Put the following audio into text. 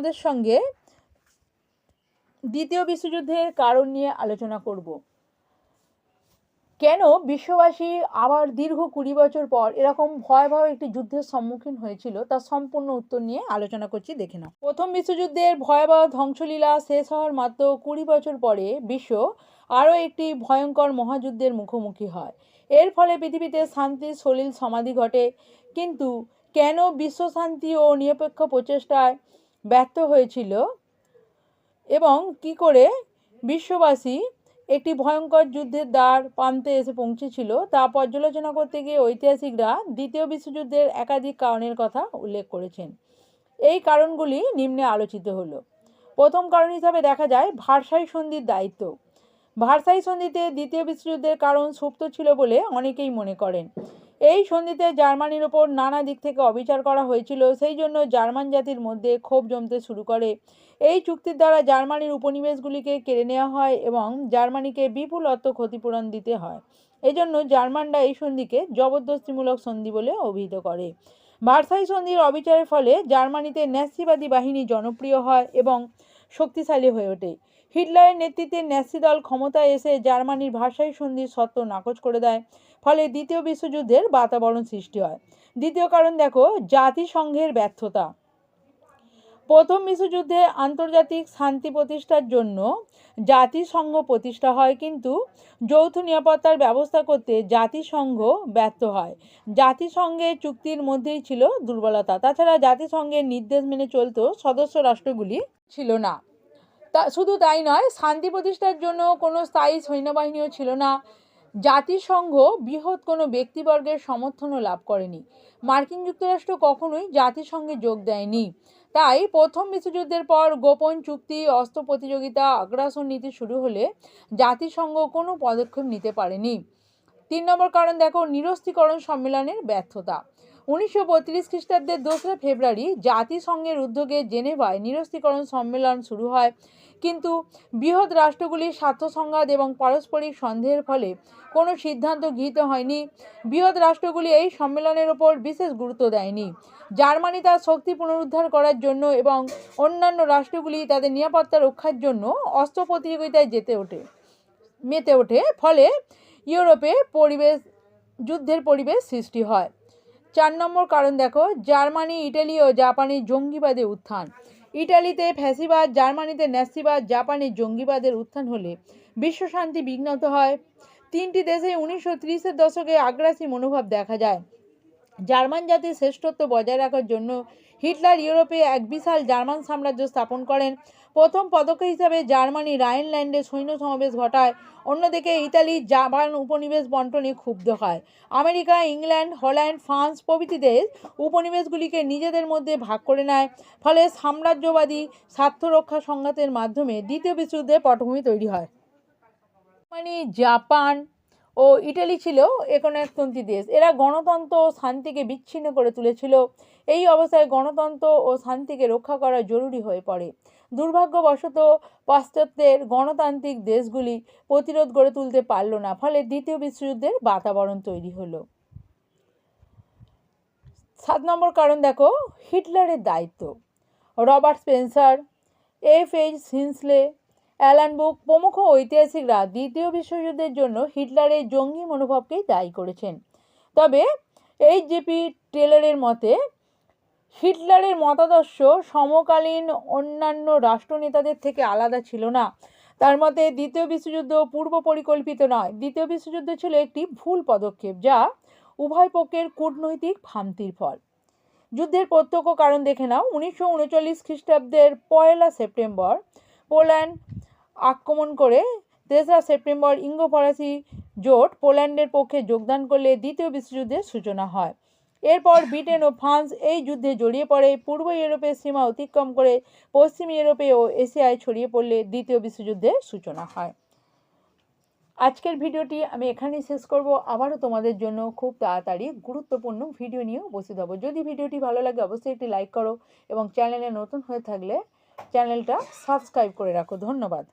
তোমাদের সঙ্গে দ্বিতীয় বিশ্বযুদ্ধের কারণ নিয়ে আলোচনা করব। কেন বিশ্ববাসী আবার দীর্ঘ কুড়ি বছর পর এরকম ভয়াবহ একটি যুদ্ধের সম্মুখীন হয়েছিল তার সম্পূর্ণ উত্তর নিয়ে আলোচনা করছি, দেখে নাও। প্রথম বিশ্বযুদ্ধের ভয়াবহ ধ্বংসলীলা শেষ হওয়ার মাত্র কুড়ি বছর পরে বিশ্ব আরও একটি ভয়ঙ্কর মহাযুদ্ধের মুখোমুখি হয়। এর ফলে পৃথিবীতে শান্তির সলিল সমাধি ঘটে। কিন্তু কেন বিশ্ব শান্তি ও নিরপেক্ষ প্রচেষ্টায় ব্যর্থ হয়েছিল এবং কি করে বিশ্ববাসী একটি ভয়ঙ্কর যুদ্ধের দ্বার প্রান্তে এসে পৌঁছেছিল, তা পর্যালোচনা করতে গিয়ে ঐতিহাসিকরা দ্বিতীয় বিশ্বযুদ্ধের একাধিক কারণের কথা উল্লেখ করেছেন। এই কারণগুলি নিম্নে আলোচিত হলো। প্রথম কারণ হিসাবে দেখা যায় ভারসাই সন্ধির দায়িত্ব। ভারসাই সন্ধিতে দ্বিতীয় বিশ্বযুদ্ধের কারণ সুপ্ত ছিল বলে অনেকেই মনে করেন। এই সন্ধিতে জার্মানির ওপর নানা দিক থেকে অবিচার করা হয়েছিল, সেই জন্য জার্মান জাতির মধ্যে ক্ষোভ জমতে শুরু করে। এই চুক্তির দ্বারা জার্মানির উপনিবেশগুলিকে কেড়ে নেওয়া হয় এবং জার্মানিকে বিপুল অর্থ ক্ষতিপূরণ দিতে হয়। এজন্য জার্মানরা এই সন্ধিকে জবরদস্তিমূলক সন্ধি বলে অভিহিত করে। ভার্সাই সন্ধির অবিচারের ফলে জার্মানিতে ন্যাসিবাদী বাহিনী জনপ্রিয় হয় এবং শক্তিশালী হয়ে ওঠে। হিটলারের নেতৃত্বে ন্যাসি দল ক্ষমতায় এসে জার্মানির ভাষাই সন্ধির সত্ত্ব নাকচ করে দেয়। ফলে দ্বিতীয় বিশ্বযুদ্ধের বাতাবরণ সৃষ্টি হয়। দ্বিতীয় কারণ দেখো, জাতিসংঘের ব্যর্থতা। প্রথম বিশ্বযুদ্ধে আন্তর্জাতিক শান্তি প্রতিষ্ঠার জন্য জাতিসংঘ প্রতিষ্ঠা হয়, কিন্তু যৌথ নিরাপত্তার ব্যবস্থা করতে জাতিসংঘ ব্যর্থ হয়। জাতিসংঘের চুক্তির মধ্যেই ছিল দুর্বলতা। তাছাড়া জাতিসংঘের নির্দেশ মেনে চলতো সদস্য রাষ্ট্রগুলি ছিল না। তা, শুধু তাই নয়, শান্তি প্রতিষ্ঠার জন্য কোনো স্থায়ী সৈন্যবাহিনীও ছিল না। জাতিসংঘ বৃহৎ কোনো ব্যক্তিবর্গের সমর্থনও লাভ করেনি। মার্কিন যুক্তরাষ্ট্র কখনোই জাতিসংঘে যোগ দেয়নি। তাই প্রথম বিশ্বযুদ্ধের পর গোপন চুক্তি, অস্ত্র প্রতিযোগিতা, আগ্রাসন নীতি শুরু হলে জাতিসংঘ কোনো পদক্ষেপ নিতে পারেনি। তিন নম্বর কারণ, দেখো, নিরস্ত্রীকরণ সম্মেলনের ব্যর্থতা। উনিশশো বত্রিশ খ্রিস্টাব্দের দোসরা ফেব্রুয়ারি জাতিসংঘের উদ্যোগে জেনেভায় নিরস্ত্রীকরণ সম্মেলন শুরু হয়। কিন্তু বৃহৎ রাষ্ট্রগুলির স্বার্থ সংঘাত এবং পারস্পরিক সন্দেহের ফলে কোনো সিদ্ধান্ত গৃহীত হয়নি। বৃহৎ রাষ্ট্রগুলি এই সম্মেলনের ওপর বিশেষ গুরুত্ব দেয়নি। জার্মানি তার শক্তি পুনরুদ্ধার করার জন্য এবং অন্যান্য রাষ্ট্রগুলি তাদের নিরাপত্তা রক্ষার জন্য অস্ত্র প্রতিযোগিতায় যেতে ওঠে, মেতে ওঠে। ফলে ইউরোপে পরিবেশ, যুদ্ধের পরিবেশ সৃষ্টি হয়। চার নম্বর কারণ দেখো, জার্মানি, ইটালি ও জাপানের জঙ্গিবাদের উত্থান। ইটালিতে ফ্যাসিবাদ, জার্মানিতে ন্যাসিবাদ, জাপানে জঙ্গিবাদের উত্থান হলে বিশ্বশান্তি বিঘ্নত হয়। তিনটি দেশে উনিশশো ত্রিশের দশকে আগ্রাসী মনোভাব দেখা যায়। জার্মান জাতির শ্রেষ্ঠত্ব বজায় রাখার জন্য হিটলার ইউরোপে এক বিশাল জার্মান সাম্রাজ্য স্থাপন করেন। প্রথম পদক্ষেপ হিসাবে জার্মানি রাইনল্যান্ডে সৈন্য সমাবেশ ঘটায়। অন্যদিকে ইতালি, জাপান উপনিবেশ বন্টনে ক্ষুব্ধ হয়। আমেরিকা, ইংল্যান্ড, হল্যান্ড, ফ্রান্স প্রভৃতি দেশ উপনিবেশগুলিকে নিজেদের মধ্যে ভাগ করে নেয়। ফলে সাম্রাজ্যবাদী স্বার্থরক্ষা সংঘাতের মাধ্যমে দ্বিতীয় বিশ্বযুদ্ধের পটভূমি তৈরি হয়। মানে জাপান ও ইটালি ছিল একনায়কতন্ত্রী দেশ। এরা গণতন্ত্র ও শান্তিকে বিচ্ছিন্ন করে তুলেছিল। এই অবস্থায় গণতন্ত্র ও শান্তিকে রক্ষা করা জরুরি হয়ে পড়ে। দুর্ভাগ্যবশত পাশ্চাত্যের গণতান্ত্রিক দেশগুলি প্রতিরোধ গড়ে তুলতে পারল না, ফলে দ্বিতীয় বিশ্বযুদ্ধের বাতাবরণ তৈরি হলো। সাত নম্বর কারণ দেখো, হিটলারের দায়িত্ব। Robert Spencer, F H Hinsley Alan Bullock প্রমুখ ঐতিহাসিকরা দ্বিতীয় বিশ্বযুদ্ধের জন্য হিটলারের জঙ্গি মনোভাবকেই দায়ী করেছেন। তবে এইচ জেপি টেলারের মতে হিটলারের মতাদর্শ সমকালীন অন্যান্য রাষ্ট্রনেতাদের থেকে আলাদা ছিল না। তার মতে দ্বিতীয় বিশ্বযুদ্ধ পূর্ব পরিকল্পিত নয়। দ্বিতীয় বিশ্বযুদ্ধ ছিল একটি ভুল পদক্ষেপ, যা উভয় পক্ষের কূটনৈতিক ভ্রান্তির ফল। যুদ্ধের প্রত্যক্ষ কারণ দেখে নাও। উনিশশো উনচল্লিশ খ্রিস্টাব্দের পয়লা সেপ্টেম্বর পোল্যান্ড আক্রমণ করে তেসরা সেপ্টেম্বর ইঙ্গো ফরাসি জোট পোল্যান্ডের পক্ষে যোগদান করলে দ্বিতীয় বিশ্বযুদ্ধের সূচনা হয়। এরপর ব্রিটেন ও ফ্রান্স এই যুদ্ধে জড়িয়ে পড়ে। পূর্ব ইউরোপের সীমা অতিক্রম করে পশ্চিম ইউরোপে ও এশিয়ায় ছড়িয়ে পড়লে দ্বিতীয় বিশ্বযুদ্ধের সূচনা হয়। আজকের ভিডিওটি আমি এখানেই শেষ করব। আবারও তোমাদের জন্য খুব তাড়াতাড়ি গুরুত্বপূর্ণ ভিডিও নিয়ে উপস্থিত হব। যদি ভিডিওটি ভালো লাগে, অবশ্যই একটি লাইক করো এবং চ্যানেলে নতুন হয়ে থাকলে চ্যানেলটা সাবস্ক্রাইব করে রাখো। ধন্যবাদ।